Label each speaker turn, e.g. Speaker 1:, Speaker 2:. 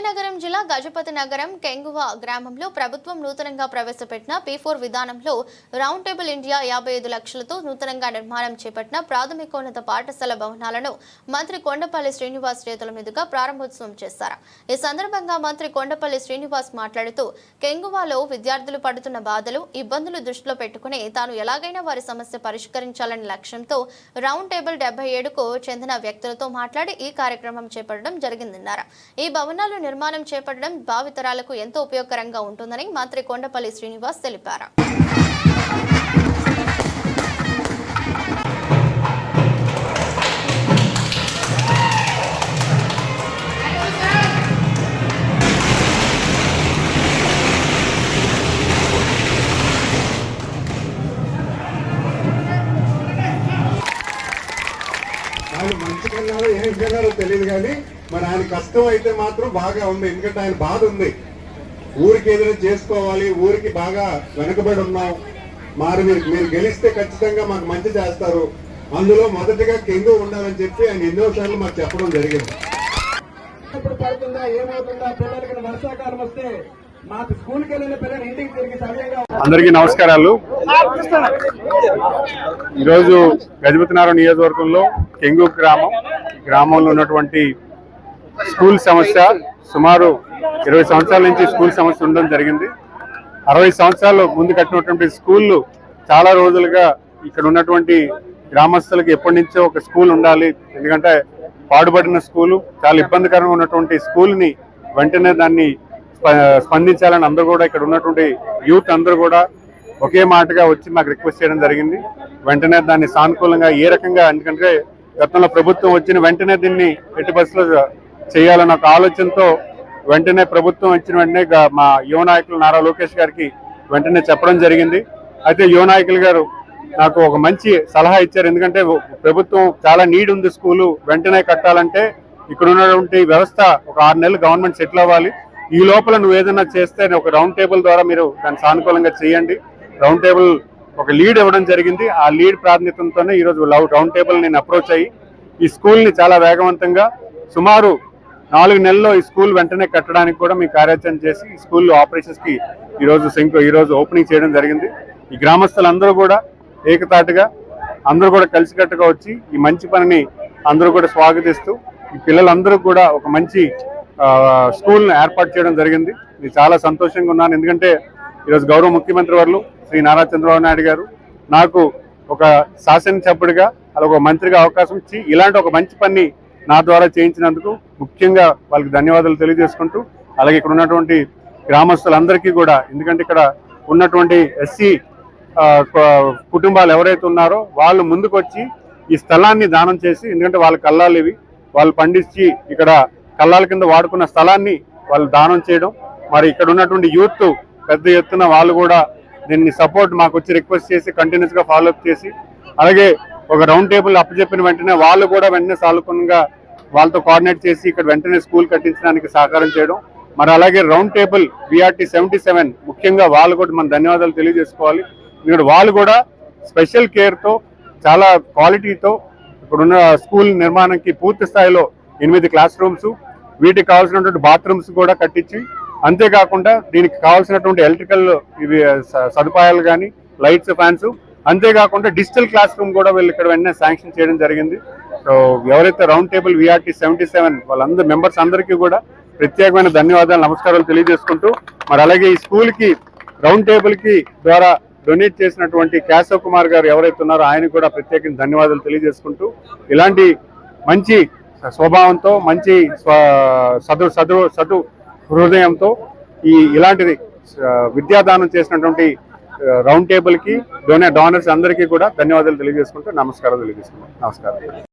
Speaker 1: విజయనగరం జిల్లా గజపతి నగరం కెంగువ గ్రామంలో ప్రభుత్వం నూతనంగా ప్రవేశపెట్టిన పీ ఫోర్ విధానంలో రౌండ్ టేబుల్ ఇండియా యాభై ఐదు లక్షలతో నూతనంగా నిర్మాణం చేపట్టిన ప్రాథమికోన్నత పాఠశాల భవనాలను మంత్రి కొండపల్లి శ్రీనివాస్ చేతుల మీదుగా ప్రారంభోత్సవం చేశారు. ఈ సందర్భంగా మంత్రి కొండపల్లి శ్రీనివాస్ మాట్లాడుతూ కెంగువాలో విద్యార్థులు పడుతున్న బాధలు ఇబ్బందులు దృష్టిలో పెట్టుకుని తాను ఎలాగైనా వారి సమస్య పరిష్కరించాలనే లక్ష్యంతో రౌండ్ టేబుల్ డెబ్బై ఏడుకు చెందిన వ్యక్తులతో మాట్లాడి ఈ కార్యక్రమం చేపట్టడం జరిగిందన్నారు. ఈ భవనాలు నిర్మాణం చేపట్టడం భావితరాలకు ఎంతో ఉపయోగకరంగా ఉంటుందని మంత్రి కొండపల్లి శ్రీనివాస్ తెలిపారు.
Speaker 2: మంచి కన్నారో ఏం కన్నారో తెలియదు కానీ మరి ఆయన కష్టం అయితే మాత్రం బాగా ఉంది. ఎందుకంటే ఆయన బాధ ఉంది. ఊరికి ఏదైనా చేసుకోవాలి ఊరికి బాగా వెనకబడి ఉన్నాం. మరి మీరు మీరు గెలిస్తే ఖచ్చితంగా మాకు మంచి చేస్తారు. అందులో మొదటగా కెంగు ఉండాలని చెప్పి ఆయన ఎన్నోసార్లు మాకు చెప్పడం జరిగింది.
Speaker 3: ఇప్పుడు పడుతుందా ఏమవుతుందా? పిల్లలకి వర్షాకాలం వస్తే మాకు స్కూల్కి వెళ్ళిన పిల్లలు ఇంటికి తిరిగి సమయంగా
Speaker 4: అందరికీ నమస్కారాలు. ఈరోజు గజపతినగరం నియోజకవర్గంలో కెంగు గ్రామం గ్రామంలో ఉన్నటువంటి స్కూల్ సమస్య సుమారు ఇరవై సంవత్సరాల నుంచి స్కూల్ సమస్య ఉండడం జరిగింది. అరవై సంవత్సరాలు ముందు కట్టినటువంటి స్కూళ్ళు చాలా రోజులుగా ఇక్కడ ఉన్నటువంటి గ్రామస్తులకు ఎప్పటి నుంచో ఒక స్కూల్ ఉండాలి. ఎందుకంటే పాడుపడిన స్కూలు చాలా ఇబ్బందికరంగా ఉన్నటువంటి స్కూల్ని వెంటనే దాన్ని స్ప- స్పందించాలని అందరూ కూడా ఇక్కడ ఉన్నటువంటి యూత్ అందరూ కూడా ఒకే మాటగా వచ్చి మాకు రిక్వెస్ట్ చేయడం జరిగింది. వెంటనే దాన్ని సానుకూలంగా ఏ రకంగా ఎందుకంటే గతంలో ప్రభుత్వం వచ్చిన వెంటనే దీన్ని ఎట్టి బస్సులో చేయాలన్న ఒక ఆలోచనతో వెంటనే ప్రభుత్వం ఇచ్చిన వెంటనే మా యువ నాయకులు నారా లోకేష్ గారికి వెంటనే చెప్పడం జరిగింది. అయితే యువ నాయకులు గారు నాకు ఒక మంచి సలహా ఇచ్చారు. ఎందుకంటే ప్రభుత్వం చాలా నీడ్ ఉంది స్కూలు వెంటనే కట్టాలంటే ఇక్కడ ఉన్నటువంటి వ్యవస్థ ఒక ఆరు నెలలు గవర్నమెంట్ సెటిల్ అవ్వాలి. ఈ లోపల నువ్వు ఏదైనా చేస్తే ఒక రౌండ్ టేబుల్ ద్వారా మీరు దాన్ని సానుకూలంగా చేయండి. రౌండ్ టేబుల్ ఒక లీడ్ ఇవ్వడం జరిగింది. ఆ లీడ్ ప్రాతినిధ్యంతోనే ఈరోజు లవ్- రౌండ్ టేబుల్ నేను అప్రోచ్ అయ్యి ఈ స్కూల్ని చాలా వేగవంతంగా సుమారు నాలుగు నెలల్లో ఈ స్కూల్ వెంటనే కట్టడానికి కూడా మీ కార్యాచరణ చేసి ఈ స్కూల్ ఆపరేషన్స్కి ఈ శంకు ఈరోజు ఓపెనింగ్ చేయడం జరిగింది. ఈ గ్రామస్తులందరూ కూడా ఏకతాటిగా అందరూ కూడా కలిసికట్టుగా వచ్చి ఈ మంచి పనిని అందరూ కూడా స్వాగతిస్తూ ఈ పిల్లలందరూ కూడా ఒక మంచి స్కూల్ను స్కూల్ని ఏర్పాటు చేయడం జరిగింది. నేను చాలా సంతోషంగా ఉన్నాను. ఎందుకంటే ఈరోజు గౌరవ ముఖ్యమంత్రి వర్లు శ్రీ నారా చంద్రబాబు నాయుడు గారు నాకు ఒక శాసనసభ్యుడిగా అలా ఒక మంత్రిగా అవకాశం ఇచ్చి ఇలాంటి ఒక మంచి పని నా ద్వారా చేయించినందుకు ముఖ్యంగా వాళ్ళకి ధన్యవాదాలు తెలియజేసుకుంటూ అలాగే ఇక్కడ ఉన్నటువంటి గ్రామస్తులందరికీ కూడా ఎందుకంటే ఇక్కడ ఉన్నటువంటి ఎస్సీ కుటుంబాలు ఎవరైతే ఉన్నారో వాళ్ళు ముందుకు వచ్చి ఈ స్థలాన్ని దానం చేసి ఎందుకంటే వాళ్ళ కళ్ళాలు ఇవి వాళ్ళు పండించి ఇక్కడ కళ్ళాల కింద వాడుకున్న స్థలాన్ని వాళ్ళు దానం చేయడం. మరి ఇక్కడ ఉన్నటువంటి యూత్ పెద్ద ఎత్తున వాళ్ళు కూడా దీన్ని సపోర్ట్ మాకు వచ్చి రిక్వెస్ట్ చేసి కంటిన్యూస్గా ఫాలోఅప్ ఫాలో అప్ చేసి అలాగే ఒక రౌండ్ టేబుల్ అప్పచెప్పిన వెంటనే వాళ్ళు కూడా వెంటనే సానుకూలంగా వాళ్ళతో కోఆర్డినేట్ చేసి ఇక్కడ వెంటనే స్కూల్ కట్టించడానికి సహకారం చేయడం. మరి అలాగే round table VRT seventy seven ముఖ్యంగా వాళ్ళు కూడా మన ధన్యవాదాలు తెలియజేసుకోవాలి. ఇక్కడ వాళ్ళు కూడా స్పెషల్ కేర్తో చాలా క్వాలిటీతో ఇప్పుడున్న స్కూల్ నిర్మాణానికి పూర్తి స్థాయిలో ఎనిమిది క్లాస్ రూమ్స్ వీటికి కావాల్సినటువంటి బాత్రూమ్స్ కూడా కట్టించి అంతేకాకుండా దీనికి కావాల్సినటువంటి ఎలక్ట్రికల్ ఇవి స- సదుపాయాలు కానీ లైట్స్ ఫ్యాన్స్ అంతేకాకుండా డిజిటల్ క్లాస్ రూమ్ కూడా వీళ్ళు ఇక్కడ వెంటనే శాంక్షన్ చేయడం జరిగింది. సో ఎవరైతే round table VRT seventy seven వాళ్ళందరూ మెంబర్స్ అందరికీ కూడా ప్రత్యేకమైన ధన్యవాదాలు నమస్కారాలు తెలియజేసుకుంటూ మరి అలాగే ఈ స్కూల్కి రౌండ్ టేబుల్కి ద్వారా డొనేట్ చేసినటువంటి కేశవ్ కుమార్ గారు ఎవరైతే ఉన్నారో ఆయనకు కూడా ప్రత్యేకంగా ధన్యవాదాలు తెలియజేసుకుంటూ ఇలాంటి మంచి స్వభావంతో మంచి స్వ- సదు సదు సదు హృదయంతో ఈ ఇలాంటిది విద్యాదానం చేసినటువంటి రౌండ్ టేబుల్కి డోనే డోనర్స్ అందరికీ కూడా ధన్యవాదాలు తెలియజేసుకుంటూ నమస్కారం తెలియజేసుకుంటాం నమస్కారం.